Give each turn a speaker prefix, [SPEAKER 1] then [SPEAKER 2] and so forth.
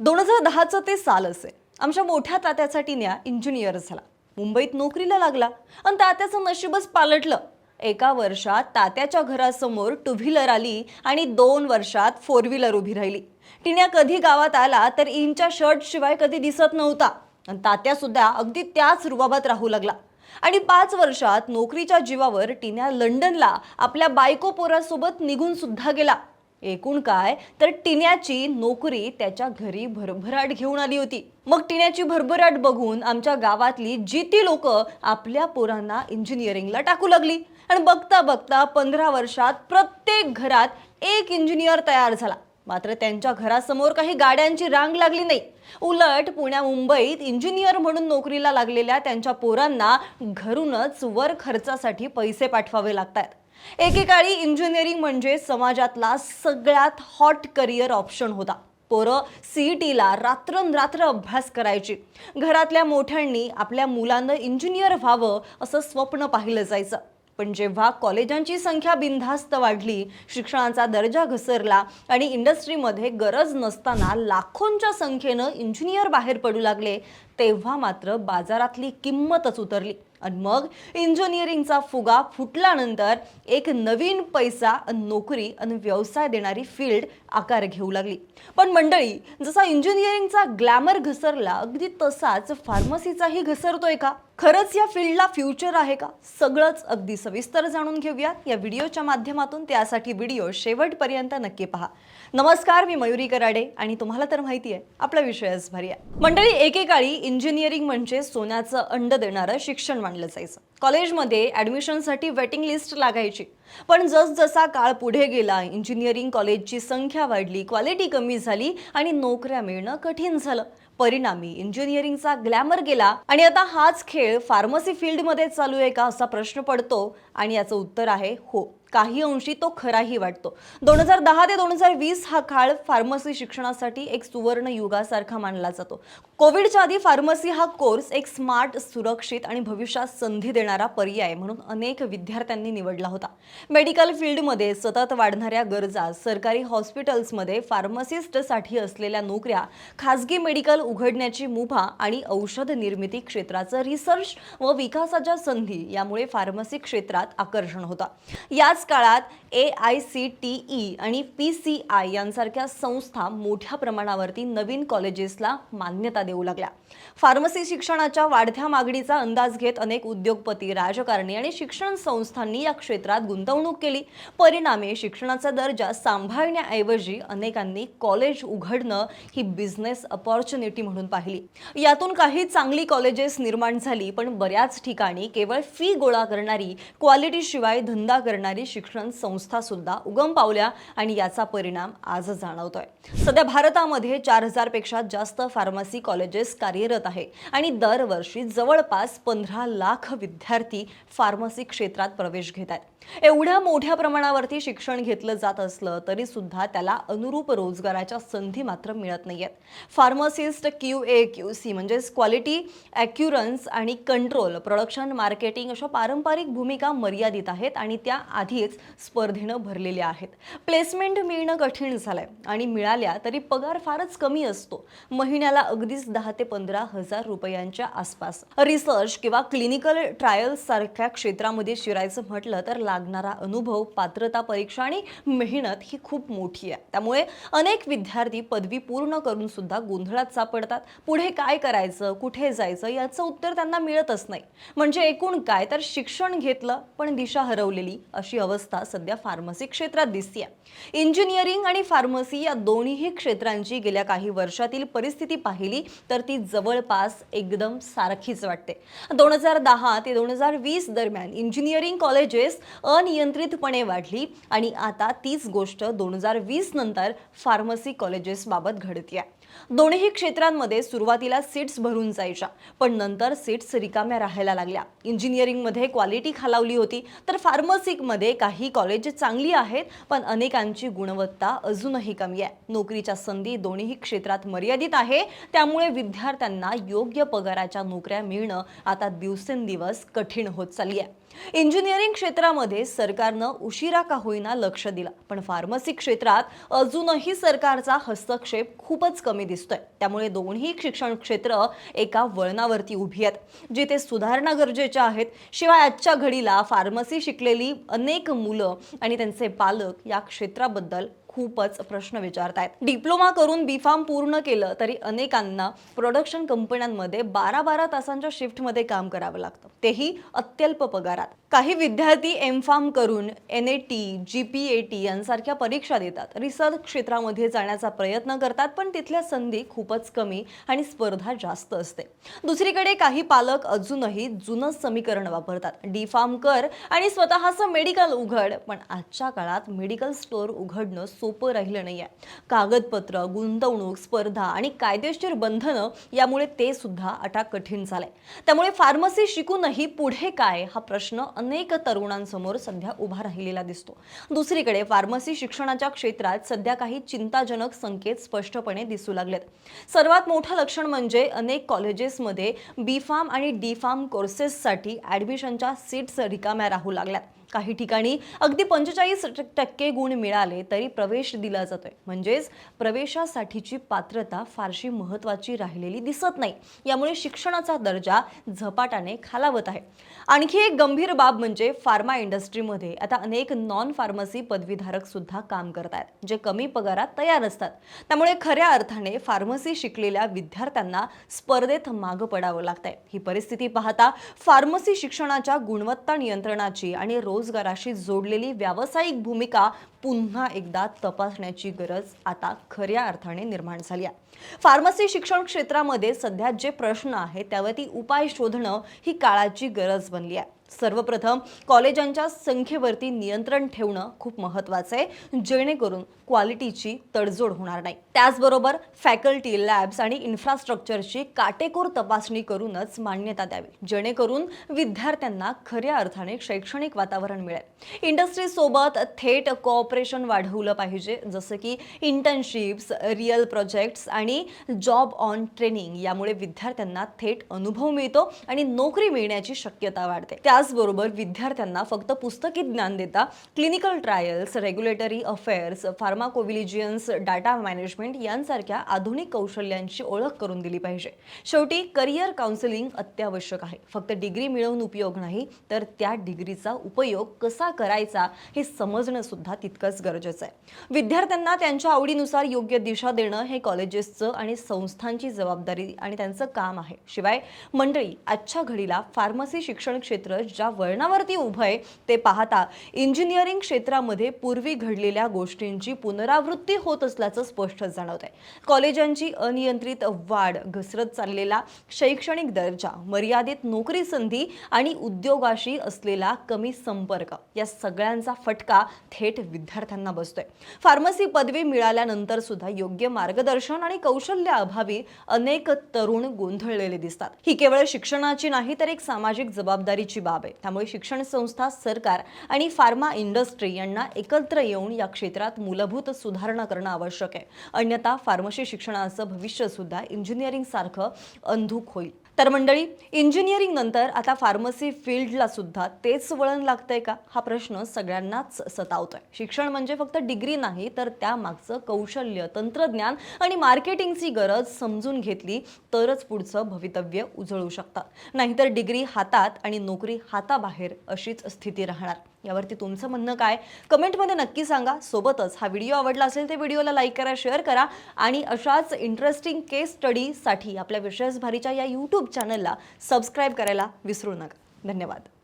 [SPEAKER 1] दोन हजार दहाचं ते साल असे आमच्या मोठ्या तात्याचा टिन्या इंजिनियर झाला. मुंबईत नोकरीला लागला आणि तात्याचं नशीबच पालटलं. एका वर्षात तात्याच्या घरासमोर टू व्हीलर आली आणि दोन वर्षात फोर व्हीलर उभी राहिली. टिण्या कधी गावात आला तर इंच्या शर्ट शिवाय कधी दिसत नव्हता. आणि तात्या सुद्धा अगदी त्याच रुबाबात राहू लागला. आणि पाच वर्षात नोकरीच्या जीवावर टिन्या लंडनला आपल्या बायको पोरासोबत निघून सुद्धा गेला. एकूण काय? तर टिन्याची नोकरी त्याच्या घरी भरभराट घेऊन आली होती. मग टिन्याची भरभराट बघून आमच्या गावातली जी ती लोक आपल्या पोरांना इंजिनिअरिंगला टाकू लागली. आणि बघता बघता पंधरा वर्षात प्रत्येक घरात एक इंजिनियर तयार झाला. मात्र त्यांच्या घरासमोर काही गाड्यांची रांग लागली नाही. उलट पुण्या मुंबईत इंजिनियर म्हणून नोकरीला लागलेल्या त्यांच्या पोरांना घरूनच वर खर्चासाठी पैसे पाठवावे लागतात एकेकाळी इंजिनिअरिंग म्हणजे समाजातला सगळ्यात हॉट करिअर ऑप्शन होता. पोरं सी टीला रात्रंरात्र अभ्यास करायची. घरातल्या मोठ्यांनी आपल्या मुलांना इंजिनियर व्हावं असं स्वप्न पाहिलं जायचं. पण जेव्हा कॉलेजांची संख्या बिनधास्त वाढली शिक्षणाचा दर्जा घसरला आणि इंडस्ट्रीमध्ये गरज नसताना लाखोंच्या संख्येनं इंजिनियर बाहेर पडू लागले तेव्हा मात्र बाजारातली किंमतच उतरली. आणि मग इंजिनिअरिंगचा फुगा फुटल्यानंतर एक नवीन पैसा नोकरी आणि व्यवसाय देणारी फील्ड आकार घेऊ लागली. पण मंडळी जसा इंजिनिअरिंगचा ग्लॅमर घसरला अगदी तसाच फार्मसीचाही घसरतोय का? खरंच या फील्डला फ्युचर आहे का? सगळंच अगदी सविस्तर जाणून घेऊयात. या व्हिडिओच्या माध्यमातून त्यासाठी व्हिडिओ शेवटपर्यंत नक्की पहा. नमस्कार मी मयुरी कराडे आणि तुम्हाला तर माहिती आहे आपला विषयच भारी आहे. मंडळी एकेकाळी इंजिनिअरिंग म्हणजे सोन्याचं अंड देणारं शिक्षण मानलं जायचं. कॉलेजमध्ये ॲडमिशनसाठी वेटिंग लिस्ट लागायची. पण जसजसा काळ पुढे गेला इंजिनिअरिंग कॉलेजची संख्या वाढली क्वालिटी कमी झाली आणि नोकऱ्या मिळणं कठीण झालं. परिणामी इंजिनिअरिंगचा ग्लॅमर गेला आणि आता हाच खेळ फार्मसी फील्डमध्ये चालू आहे का असा प्रश्न पडतो आणि याचं उत्तर आहे हो. काही अंशी तो खराही वाटतो. दोन हजार दहा ते दोन हजार वीस हा काळ फार्मसी शिक्षणासाठी एक सुवर्ण युगासारखा मानला जातो. कोविडच्या आधी फार्मसी हा कोर्स एक स्मार्ट सुरक्षित आणि भविष्यात संधी देणारा पर्याय म्हणून अनेक विद्यार्थ्यांनी निवडला होता. मेडिकल फील्डमध्ये सतत वाढणाऱ्या गरजा सरकारी हॉस्पिटल्समध्ये फार्मसिस्टसाठी असलेल्या नोकऱ्या खासगी मेडिकल उघडण्याची मुभा आणि औषध निर्मिती क्षेत्राचं रिसर्च व विकासाच्या संधी यामुळे फार्मसी क्षेत्रात आकर्षण होता. याच काळात A I C T E आणि पी सी आय यांसारख्या संस्था मोठ्या प्रमाणावरती नवीन कॉलेजेसला मान्यता देऊ लागल्या. फार्मसी शिक्षणाच्या वाढत्या मागणीचा अंदाज घेत अनेक उद्योगपती राजकारणी आणि शिक्षण संस्थांनी या क्षेत्रात गुंतवणूक केली. परिणामी शिक्षणाचा दर्जा सांभाळण्याऐवजी अनेकांनी कॉलेज उघडणं ही बिझनेस अपॉर्च्युनिटी म्हणून पाहिली. यातून काही चांगली कॉलेजेस निर्माण झाली पण बऱ्याच ठिकाणी केवळ फी गोळा करणारी क्वालिटीशिवाय धंदा करणारी शिक्षण संस्था सुद्धा उगम पावल्या आणि याचा परिणाम आज जाणवतोय. सध्या भारतामध्ये चार हजारपेक्षा जास्त फार्मसी कॉलेजेस कार्यरत आहे. आणि दरवर्षी जवळपास पंधरा लाख विद्यार्थी फार्मसी क्षेत्रात प्रवेश घेत आहेत. एवढ्या मोठ्या प्रमाणावरती शिक्षण घेतलं जात असलं तरी सुद्धा त्याला अनुरूप रोजगाराच्या संधी मात्र मिळत नाहीयेत. Pharmacist Q A Q C म्हणजेच क्वालिटी ॲक्युरन्स आणि कंट्रोल प्रोडक्शन मार्केटिंग अशा पारंपरिक भूमिका मर्यादित आहेत आणि त्या आधीच स्पर्धेनं भरलेल्या आहेत. प्लेसमेंट मिळणं कठीण झालंय आणि मिळाल्या तरी पगार फारच कमी असतो. महिन्याला अगदीच दहा ते पंधरा हजार रुपयांच्या आसपास. रिसर्च किंवा क्लिनिकल ट्रायल्स सारख्या क्षेत्रामध्ये शिरायचं म्हटलं तर लागणारा अनुभव पात्रता परीक्षा आणि मेहनत ही खूप मोठी आहे. त्यामुळे अनेक विद्यार्थी पदवी पूर्ण करून सुद्धा गोंधळात सापडतात. पुढे काय करायचं कुठे जायचं याचं उत्तर त्यांना मिळतच नाही. म्हणजे एकूण काय तर शिक्षण घेतलं पण दिशा हरवलेली अशी अवस्था सध्या फार्मसी क्षेत्रात दिसते इंजिनिअरिंग आणि फार्मसी या दोन्ही क्षेत्रांची गेल्या काही वर्षातील परिस्थिती पाहिली तर ती जवळपास एकदम सारखीच वाटते. दोन हजार दहा ते दोन हजार वीस दरम्यान इंजिनिअरिंग कॉलेजेस अनियंत्रितपणे वाढली आणि आता तीच गोष्ट दोन हजार वीस नंतर फार्मसी कॉलेजेसबाबत घडतीये. दोन्ही क्षेत्रांमध्ये सुरुवातीला सीट्स भरून जायच्या पण नंतर सीट्स रिकाम्या राहायला लागल्या. इंजिनिअरिंगमध्ये क्वालिटी खालावली होती तर फार्मसीमध्ये काही कॉलेज चांगली आहेत पण अनेकांची गुणवत्ता अजूनही कमी आहे. नोकरीच्या संधी दोन्ही क्षेत्रात मर्यादित आहे त्यामुळे विद्यार्थ्यांना योग्य पगाराच्या नोकऱ्या मिळणं आता दिवसेंदिवस कठीण होत चालली आहे. इंजिनिअरिंग क्षेत्रामध्ये सरकारनं उशिरा का होईना लक्ष दिलं पण फार्मसी क्षेत्रात अजूनही सरकारचा हस्तक्षेप खूपच कमी दिसतोय. त्यामुळे दोन्ही शिक्षण क्षेत्र एका वळणावरती उभी आहेत. जिथे सुधारणा गरजेच्या आहेत. शिवाय आजच्या घडीला फार्मसी शिकलेली अनेक मुलं आणि त्यांचे पालक या क्षेत्राबद्दल खूपच प्रश्न विचारतायत. डिप्लोमा करून बी फार्म पूर्ण केलं तरी अनेकांना प्रोडक्शन कंपन्यांमध्ये बारा बारा तासांच्या शिफ्टमध्ये काम करावं लागतं. तेही अत्यल्प पगारात. काही विद्यार्थी एम फार्म करून N A T G P A T यांसारख्या परीक्षा देतात. रिसर्च क्षेत्रामध्ये जाण्याचा प्रयत्न करतात पण तिथल्या संधी खूपच कमी आणि स्पर्धा जास्त असते. दुसरीकडे काही पालक अजूनही जुनं समीकरण वापरतात. डी फार्म कर आणि स्वतःचं मेडिकल उघड पण आजच्या काळात मेडिकल स्टोअर उघडणं सोपं राहिलं नाही आहे कागदपत्र गुंतवणूक स्पर्धा आणि कायदेशीर बंधनं यामुळे ते सुद्धा आता कठीण झालंय. त्यामुळे फार्मसी शिकूनही पुढे काय हा प्रश्न अनेक तरुणांसमोर सध्या उभा राहिलेला दिसतो. दुसरीकडे फार्मसी शिक्षणाच्या क्षेत्रात सध्या काही चिंताजनक संकेत स्पष्टपणे दिसू लागलेत. सर्वात मोठं लक्षण म्हणजे अनेक कॉलेजेसमध्ये बी फार्म आणि डी फार्म कोर्सेससाठी ॲडमिशनच्या सीट्स रिकाम्या राहू लागल्यात. काही ठिकाणी अगदी पंचेचाळीस टक्के गुण मिळाले तरी प्रवेश दिला जातोय. म्हणजेच प्रवेशासाठीची पात्रता फारशी महत्वाची राहिलेली दिसत नाही. यामुळे शिक्षणाचा दर्जा झपाट्याने खालावत आहे. आणखी एक गंभीर बाब म्हणजे फार्मा इंडस्ट्रीमध्ये आता अनेक नॉन फार्मसी पदवीधारक सुद्धा काम करत आहेत जे कमी पगारात तयार असतात. त्यामुळे खऱ्या अर्थाने फार्मसी शिकलेल्या विद्यार्थ्यांना स्पर्धेत मागं पडावं लागतंय. ही परिस्थिती पाहता फार्मसी शिक्षणाच्या गुणवत्ता नियंत्रणाची आणि रोज रोजगाराशी जोडलेली व्यावसायिक भूमिका पुन्हा एकदा तपासण्याची गरज आता खऱ्या अर्थाने निर्माण झाली आहे. फार्मसी शिक्षण क्षेत्रामध्ये सध्या जे प्रश्न आहेत त्यावरती उपाय शोधणं ही काळाची गरज बनली आहे. सर्वप्रथम कॉलेजांच्या संख्येवरती नियंत्रण ठेवणं खूप महत्वाचं आहे. जेणेकरून क्वालिटीची तडजोड होणार नाही. त्याचबरोबर फॅकल्टी लॅब्स आणि इन्फ्रास्ट्रक्चरची काटेकोर तपासणी करूनच मान्यता द्यावी. जेणेकरून विद्यार्थ्यांना खऱ्या अर्थाने शैक्षणिक वातावरण मिळेल. इंडस्ट्रीसोबत थेट कोऑपरेशन वाढवलं पाहिजे जसं की इंटर्नशिप्स रिअल प्रोजेक्ट्स आणि जॉब ऑन ट्रेनिंग यामुळे विद्यार्थ्यांना थेट अनुभव मिळतो आणि नोकरी मिळण्याची शक्यता वाढते. त्याचबरोबर विद्यार्थ्यांना फक्त पुस्तकी ज्ञान देता clinical trials regulatory affairs pharmacovigilance data management यांसारख्या आधुनिक कौशल्यांची ओळख करून दिली पाहिजे. शेवटी करिअर काउन्सिलिंग अत्यावश्यक आहे. फक्त डिग्री मिळवून उपयोग नाही तर त्या डिग्रीचा उपयोग कसा करायचा हे समजणं सुद्धा तितकं तितकंच गरजेचं आहे. विद्यार्थ्यांना त्यांच्या आवडीनुसार योग्य दिशा देणं हे कॉलेजेसचं आणि संस्थांची जबाबदारी आणि त्यांचं काम आहे. शिवाय मंडळी आजच्या घडीला फार्मसी शिक्षण क्षेत्र ज्या वळणावरती उभं आहे ते पाहता इंजिनिअरिंग क्षेत्रामध्ये पूर्वी घडलेल्या गोष्टींची पुनरावृत्ती होत असल्याचं स्पष्ट जाणवत आहे कॉलेजांची अनियंत्रित वाढ घसरत चाललेला शैक्षणिक दर्जा मर्यादित नोकरी संधी आणि उद्योगाशी असलेला कमी संपर्क या सगळ्यांचा फटका थेट विद्यार्थ्यांना बसतोय. फार्मसी पदवी मिळाल्यानंतर सुद्धा योग्य मार्गदर्शन आणि कौशल्य अभावी अनेक तरुण गोंधळलेले दिसतात. ही केवळ शिक्षणाची नाही तर एक सामाजिक जबाबदारीची बाब आहे. त्यामुळे शिक्षण संस्था सरकार आणि फार्मा इंडस्ट्री यांना एकत्र येऊन या क्षेत्रात मूलभूत सुधारणा करणं आवश्यक आहे. अन्यथा फार्मसी शिक्षणाचं भविष्य सुद्धा इंजिनिअरिंग सारखं अंधुक होईल. तर मंडळी इंजिनिअरिंग नंतर आता फार्मसी फील्डला सुद्धा तेच वळण लागतंय का? हा प्रश्न सगळ्यांनाच सतावतोय. शिक्षण म्हणजे फक्त डिग्री नाही तर त्यामागचं कौशल्य तंत्रज्ञान आणि मार्केटिंगची गरज समजून घेतली तरच पुढचं भवितव्य उजळू शकतात नाहीतर डिग्री हातात आणि नोकरी हाताबाहेर अशीच स्थिती राहणार. यावरती तुमचं म्हणणं काय? कमेंटमध्ये नक्की सांगा. सोबतच हा व्हिडिओ आवडला असेल तर व्हिडिओला लाईक करा शेअर करा आणि अशाच इंटरेस्टिंग केस स्टडीसाठी आपल्या विशेष भारीच्या या यूट्यूब चॅनलला सबस्क्राईब करायला विसरू नका. धन्यवाद.